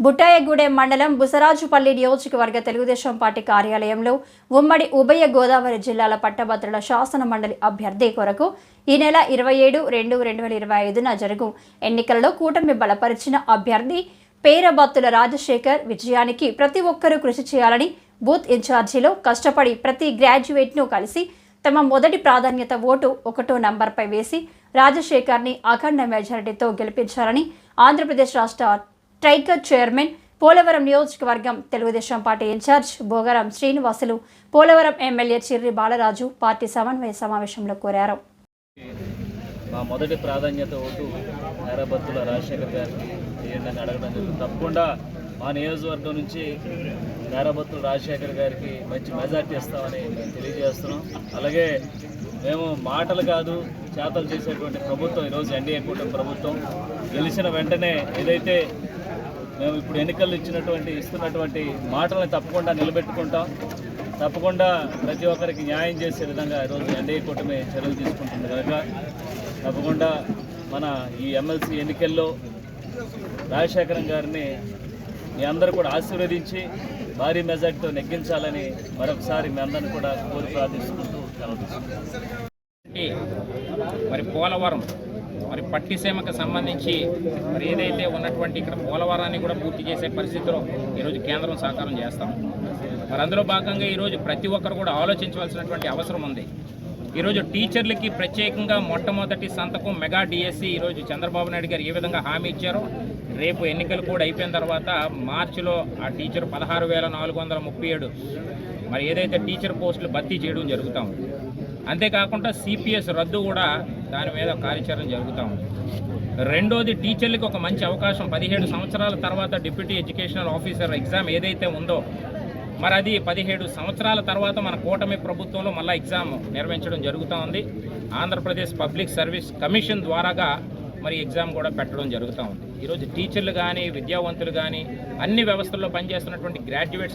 బుట్టాయగూడెం మండలం బుసరాజుపల్లి నియోజకవర్గ తెలుగుదేశం పార్టీ కార్యాలయంలో ఉమ్మడి ఉభయ గోదావరి జిల్లాల పట్టభద్రుల శాసన మండలి అభ్యర్థి కొరకు ఈ నెల ఇరవై ఏడు రెండు రెండు వేల ఇరవై ఐదున జరుగు ఎన్నికలలో కూటమి బలపరిచిన అభ్యర్థి పేరబత్తుల రాజశేఖర్ విజయానికి ప్రతి ఒక్కరూ కృషి చేయాలని బూత్ ఇన్ఛార్జీలో కష్టపడి ప్రతి గ్రాడ్యుయేట్ను కలిసి తమ మొదటి ప్రాధాన్యత ఓటు ఒకటో నంబర్పై వేసి రాజశేఖర్ని అఖండ మెజారిటీతో గెలిపించాలని ఆంధ్రప్రదేశ్ రాష్ట్ర ట్రైకర్ చైర్మన్ పోలవరం నియోజకవర్గం Telugu Desam party incharge Bhogaram Srinivasulu Polavaram MLA Chirri Balaraju party సమన్వయ సమావేశంలో కోరారు. మా మొదటి ప్రాధాన్యత ఓటు నేరబత్తుల రాజశేఖర్ గారికి అడగడం జరుగుతుంది తప్పకుండా మా నియోజకవర్గం నుంచి నేరబత్తుల రాజశేఖర్ గారికి మంచి మెజార్టీ ఇస్తామని తెలియజేస్తున్నాం. అలాగే మేము మాటలు కాదు చేతలు చేసేటువంటి ప్రభుత్వం ఈరోజు ఎన్డీఏ కూటమి ప్రభుత్వం. గెలిచిన వెంటనే ఏదైతే మేము ఇప్పుడు ఎన్నికలు ఇచ్చినటువంటి ఇస్తున్నటువంటి మాటలను తప్పకుండా నిలబెట్టుకుంటాం. తప్పకుండా ప్రతి ఒక్కరికి న్యాయం చేసే విధంగా ఈరోజు ఎన్డీఏ కూటమి చర్యలు తీసుకుంటుంది కనుక తప్పకుండా మన ఈ ఎమ్మెల్సీ ఎన్నికల్లో రాజశేఖరం గారిని మీ అందరూ కూడా ఆశీర్వదించి భారీ మెజార్టీతో నెగ్గించాలని మరొకసారి మీ అందరిని కూడా కోరి ప్రార్థిస్తుంటూ మరి పోలవరం మరి పట్టిసీమకు సంబంధించి మరి ఏదైతే ఉన్నటువంటి ఇక్కడ పోలవరాన్ని కూడా పూర్తి చేసే పరిస్థితిలో ఈరోజు కేంద్రం సహకారం చేస్తాం. మరి అందులో భాగంగా ఈరోజు ప్రతి ఒక్కరు కూడా ఆలోచించవలసినటువంటి అవసరం ఉంది. ఈరోజు టీచర్లకి ప్రత్యేకంగా మొట్టమొదటి సంతకం మెగా డిఎస్సి ఈరోజు చంద్రబాబు నాయుడు గారు ఏ విధంగా హామీ ఇచ్చారో రేపు ఎన్నికలు కూడా అయిపోయిన తర్వాత మార్చిలో ఆ టీచర్ పదహారు వేల నాలుగు వందల ముప్పై ఏడు మరి ఏదైతే టీచర్ పోస్టులు భర్తీ చేయడం జరుగుతూ ఉంది. అంతేకాకుండా సిపిఎస్ రద్దు కూడా దాని మీద కార్యాచరణ జరుగుతూ ఉంది. రెండోది టీచర్లకు ఒక మంచి అవకాశం. పదిహేడు సంవత్సరాల తర్వాత డిప్యూటీ ఎడ్యుకేషనల్ ఆఫీసర్ ఎగ్జామ్ ఏదైతే ఉందో మరి అది పదిహేడు సంవత్సరాల తర్వాత మన కూటమి ప్రభుత్వంలో మళ్ళీ ఎగ్జామ్ నిర్వహించడం జరుగుతూ ఉంది. ఆంధ్రప్రదేశ్ పబ్లిక్ సర్వీస్ కమిషన్ ద్వారాగా మరి ఎగ్జామ్ కూడా పెట్టడం జరుగుతూ ఉంది. ఈరోజు టీచర్లు కానీ విద్యావంతులు కానీ అన్ని వ్యవస్థల్లో పనిచేస్తున్నటువంటి గ్రాడ్యుయేట్స్